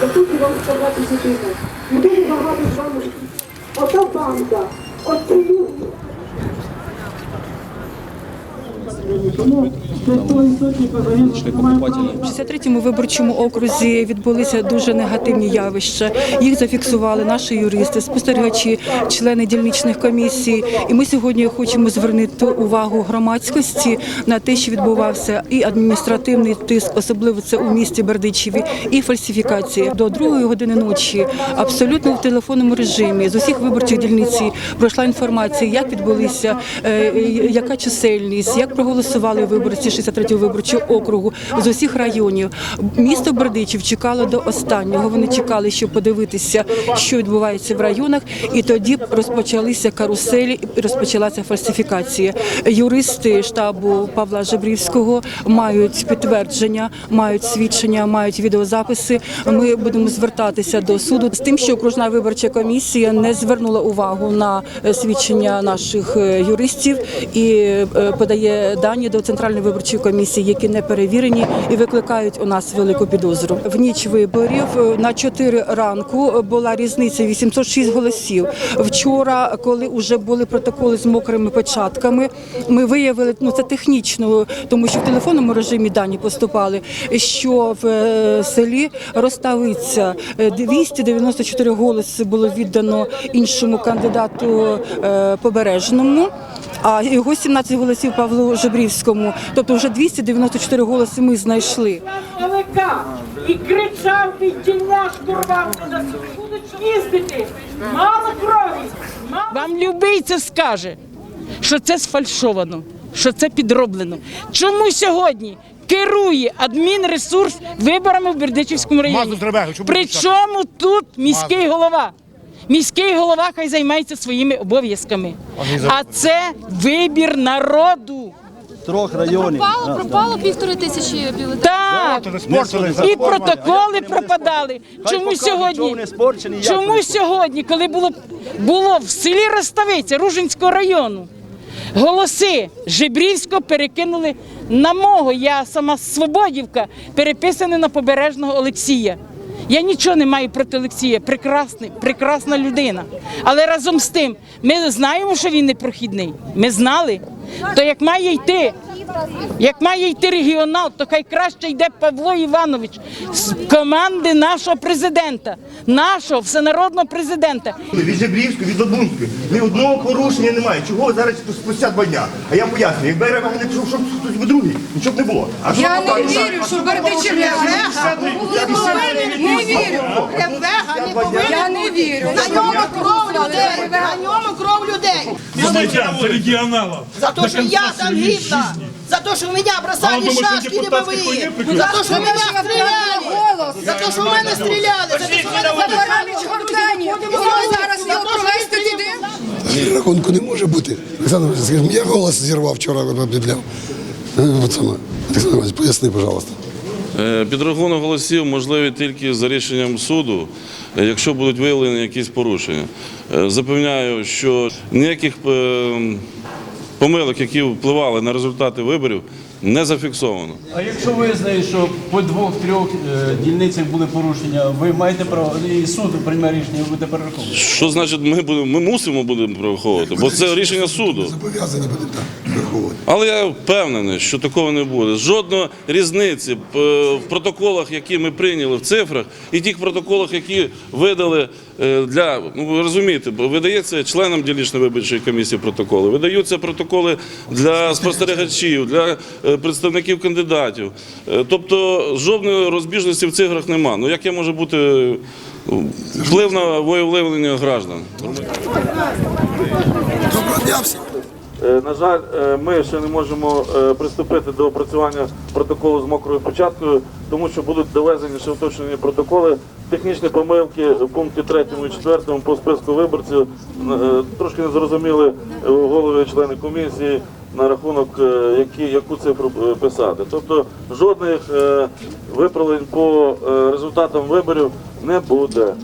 Хочу вам сказати єдине. Дуже багато з вами. Ота банда, оці люди. У 63-му виборчому окрузі відбулися дуже негативні явища. Їх зафіксували наші юристи, спостерігачі, члени дільничних комісій. І ми сьогодні хочемо звернути увагу громадськості на те, що відбувався і адміністративний тиск, особливо це у місті Бердичеві, і фальсифікації. До другої години ночі абсолютно в телефонному режимі з усіх виборчих дільниці пройшла інформація, як відбулися, е, яка чисельність, як проголосували виборці 63-го виборчого округу з усіх районів. Місто Бердичів чекало до останнього. Вони чекали, щоб подивитися, що відбувається в районах, і тоді розпочалися каруселі, і розпочалася фальсифікація. Юристи штабу Павла Жебрівського мають підтвердження, мають свідчення, мають відеозаписи. Ми будемо звертатися до суду з тим, що окружна виборча комісія не звернула увагу на свідчення наших е, юристів і е, подає дані до центральної виборчої комісії, які не перевірені і викликають у нас велику підозру. В ніч виборів е, на 4 ранку була різниця 806 голосів. Вчора, коли вже були протоколи з мокрими початками, ми виявили ну це технічно, тому що в телефонному режимі дані поступали. Що в е, селі Роставиця е, 294 голоси було віддано іншому кандидату е, побережному. А його 17 голосів Павлу Жебрівському. Тобто вже 294 голоси ми знайшли. велика і кричав від тіля штурвав будуть їздити. Мало крові, Вам любий це скаже, що це сфальшовано, що це підроблено. Чому сьогодні керує адмінресурс виборами в Бердичівському районі? Причому тут міський голова? Міський голова хай займається своїми обов'язками. А це вибір народу. трьох районів. Пропало, пропало півтори тисячі бюлетенів. Так, і протоколи пропадали. Чому сьогодні? Чому сьогодні, коли було було в селі Роставиця Ружинського району, голоси Жебрівського перекинули на мого. Я сама Свободівка, переписана на побережного Олексія. Я нічого не маю проти Олексія, прекрасний, прекрасна людина. Але разом з тим, ми знаємо, що він непрохідний. Ми знали. То як має йти як має йти регіонал, то хай краще йде Павло Іванович з команди нашого президента, нашого всенародного президента. Від Жебрівської, від Лабунської. Ні одного порушення немає. Чого зараз спустя два дня? А я пояснюю, якби я не пішов, щоб хтось би другий, нічого б не було. А Я не вірю, що Бердичев Левега не вірю. Я не вірю. На ньому кров людей, на ньому кров людей. За те, що я там гибла, за те, що в мене бросали думаєш, що шашки дымовые, хуйні прикрили? за те, що в мене стріляли, за те, що в мене стріляли, за те, що в мене Забирали Чгортані. І зараз його провести туди. Рахунку не може бути. Олександр Васильович, скажімо, я голос зірвав вчора, об'являв. Е, Олександр Васильович, поясни, пожалуйста. Е, Підрахунок голосів можливий тільки за рішенням суду, е, якщо будуть виявлені якісь порушення. Е, Запевняю, що ніяких е, помилок, які впливали на результати виборів, не зафіксовано. А якщо визнає, що по двох-трьох е, дільницях були порушення, ви маєте право і суд приймає рішення, ви будете перераховувати. Що значить, ми будемо ми мусимо будемо прораховувати, бо це рішення суду. Зобов'язані будемо так враховувати. Але я впевнений, що такого не буде. Жодної різниці е, в протоколах, які ми прийняли в цифрах, і тих протоколах, які видали для ну ви розумієте, бо видається членам дільничної виборчої комісії протоколи, видаються протоколи для спостерігачів, для е, представників кандидатів. Е, Тобто жодної розбіжності в цифрах нема. Ну як я можу бути е, вплив на виявлення граждан? Доброго дня всім. Е, На жаль, е, ми ще не можемо е, приступити до опрацювання протоколу з мокрою початкою, тому що будуть довезені ще уточнені протоколи. Технічні помилки в пункті 3 і 4 по списку виборців трошки не зрозуміли голови члени комісії на рахунок, які, яку цифру писати. Тобто жодних виправлень по результатам виборів не буде.